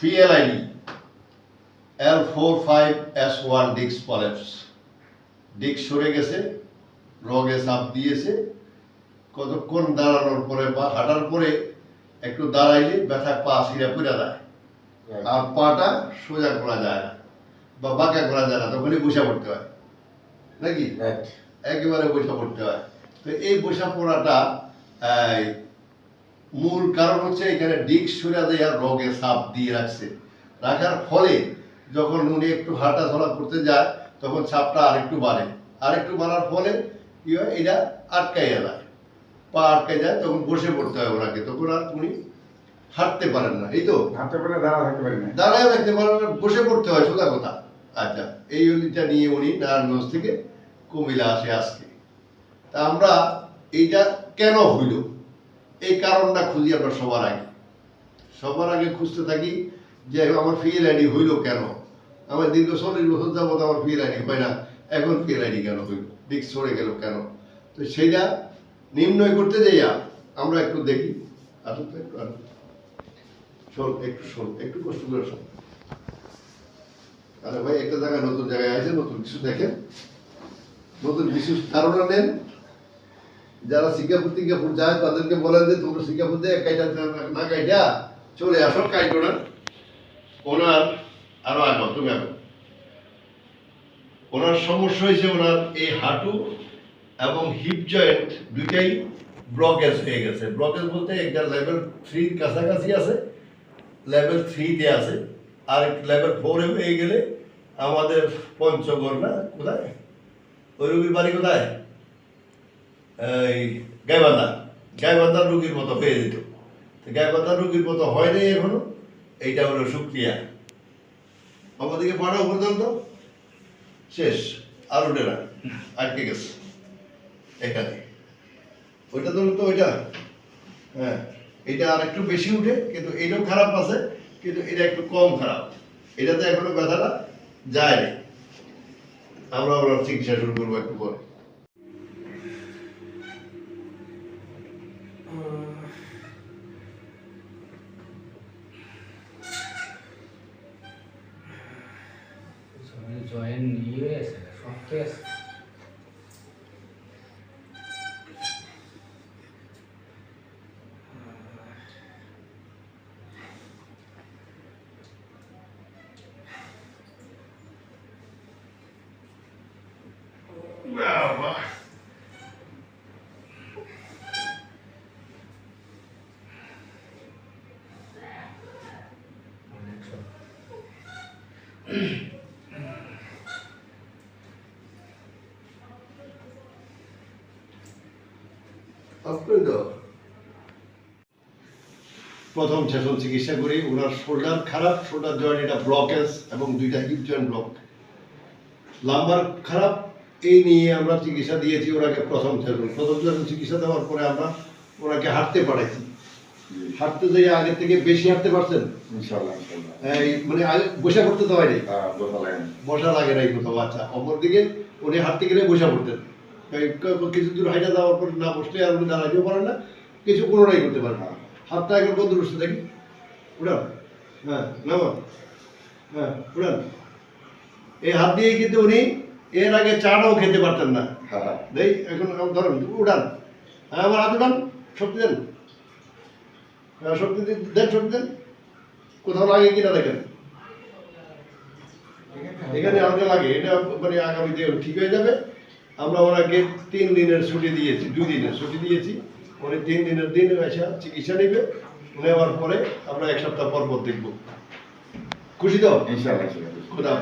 PLID L45S1 disk পলেপস disk সরে গেছে রগে চাপ দিয়েছে। কতক্ষণ দাঁড়ানোর পরে বা হাঁটার পরে একটু দাঁড়াইলে ব্যথা পা ছিঁড়ে পড়ে যায়। আর পাটা সোজা করা যায় না বা বাঁকা করা যায় না তখনই বসে পড়তে হয়। নাকি? একেবারে বসে পড়তে হয়। তো এই বসে পড়াটা মূল কারণ হচ্ছে এখানে ডিস্ক সরে দেয় আর রগে সাপ দিয়ে রাখছে। রাখার ফলে যখন উনি একটু হাঁটা চলা করতে যায় তখন সাপটা আরেকটু বাড়ে। আরেকটু বাড়ার ফলে কি হয় এটা আটকাইয়া যায়। পা আটকে যায় তখন বসে পড়তে হয় ওনাকে। তখন আর উনি হাঁটতে পারেন না এই তো? হাতে পেলে দাঁড়া থাকতে পারি না। দাঁড়ায় রাখতে পারেন না বসে পড়তে হয় সোজা কথা। আচ্ছা এই ইউনিটটা নিয়ে উনি নারায়ণগঞ্জ থেকে কুমিল্লা আসে আজকে। তা আমরা এইটা কেন হইল? এই কারণটা খুঁজি আমরা সবার আগে। সবার আগে খুঁজতে থাকি যে আমার ফিল আইডি হইল কেন? আমার দীর্ঘ চল্লিশ বছর যাবত আমার ফিল আইডি হয় না, এখন ফিল আইডি কেন হইল? দিক সরে গেল কেন? তো সেইটা নির্ণয় করতে যাইয়া আমরা একটু দেখি। আসুন একটু, আসুন। শোন একটু শোন, একটু কষ্ট করে শোন। আরে ভাই, একটা জায়গায় নতুন জায়গায় আছে নতুন কিছু দেখেন। নতুন কিছু ধারণা নেন। যারা সিঙ্গাপুর, টিঙ্গাপুর যায়, তাদেরকে বলেন যে, তোমরা সিঙ্গাপুর দিয়ে কাইটা না কাইটা, চলে আসো কাইটো না ওনার আরও আগাও তুমি আগাও ওনার সমস্যা হয়েছে ওনার এই হাঁটু এবং হিপ জয়েন্ট দুইটাই ব্লকেজ হয়ে গেছে। ব্লকেজ বলতে একটা লেভেল থ্রির কাছাকাছি আছে লেভেল থ্রিতে আছে। আর লেভেল ফোরে হয়ে গেলে আমাদের পঞ্চগড় না, কোথায়? ওই রুগীর বাড়ি কোথায়? এই গাইবান্ধা গাইবান্ধার রুগীর মতো হয়ে যেত। তো গাইবান্ধার রুগীর মতো হয় নাই এখনও, এইটা হলো সুক্রিয়া। আমাদেরকে পাঠাও পর্যন্ত শেষ আর না আটকে গেছে, এখানে। ওইটা ধরুন তো, ওইটা হ্যাঁ এটা আর একটু বেশি উঠে, কিন্তু এটাও খারাপ আছে, কিন্তু এটা একটু কম খারাপ। এটাতে এখনও ব্যথাটা যায় না আমরা আমরা চিকিৎসা শুরু করব একটু পরে। জয়েন নিয়ে আছে শক্ত আছে অনেক শক্ত আপনি তো প্রথম সেশন চিকিৎসা করি, ওনার শোল্ডার খারাপ, শোল্ডার জয়েন্ট এটা ব্লকেজ এবং দুইটা হিপ জয়েন্ট ব্লক লাম্বার খারাপ, এই নিয়ে আমরা চিকিৎসা দিয়েছি ওনাকে প্রথম সেশন প্রথম সেশন চিকিৎসা দেওয়ার পরে আমরা ওনাকে হাঁটতে পাঠাইছি। হাঁটতে যাই আগে থেকে বেশি হাঁটতে পারছেন? ইনশাআল্লাহ ইনশাআল্লাহ। এই মানে বসে পড়তে তো হয়নি? হ্যাঁ লাগে না। বসা লাগে নাই কোথাও আচ্ছা। অপরদিকে উনি হাঁটতে গেলে বসে পড়তেন। এই কিছু দূর হাইটা যাওয়ার পর না বসলে আর উনি দাঁড়াইতেও পারেন না কিছু কোনোটাই করতে পারেন না। হাতটা একবার বন্ধ বসতে দেখি? উড়ান হ্যাঁ নামান হ্যাঁ উড়ান এই হাত দিয়ে কিন্তু উনি এর আগে চাটাও খেতে পারতেন না। হ্যাঁ হ্যাঁ। এখন ধরুন উড়ান হ্যাঁ আমার হাত উড়ান শক্তি দেন। শক্তি দিন দেন শক্তি দেন। কোথাও লাগে কিনা দেখেন। এখানে আমাকে লাগে এটা মানে আগামীতে ঠিক হয়ে যাবে। আমরা ওনাকে তিন দিনের ছুটি দিয়েছি দুই দিনের ছুটি দিয়েছি। উনি তিন দিনের দিন এসে চিকিৎসা নেবে। নেওয়ার পরে আমরা এক সপ্তাহ পর পর দেখব। খুশি তো? ইনশাআল্লাহ খুদা।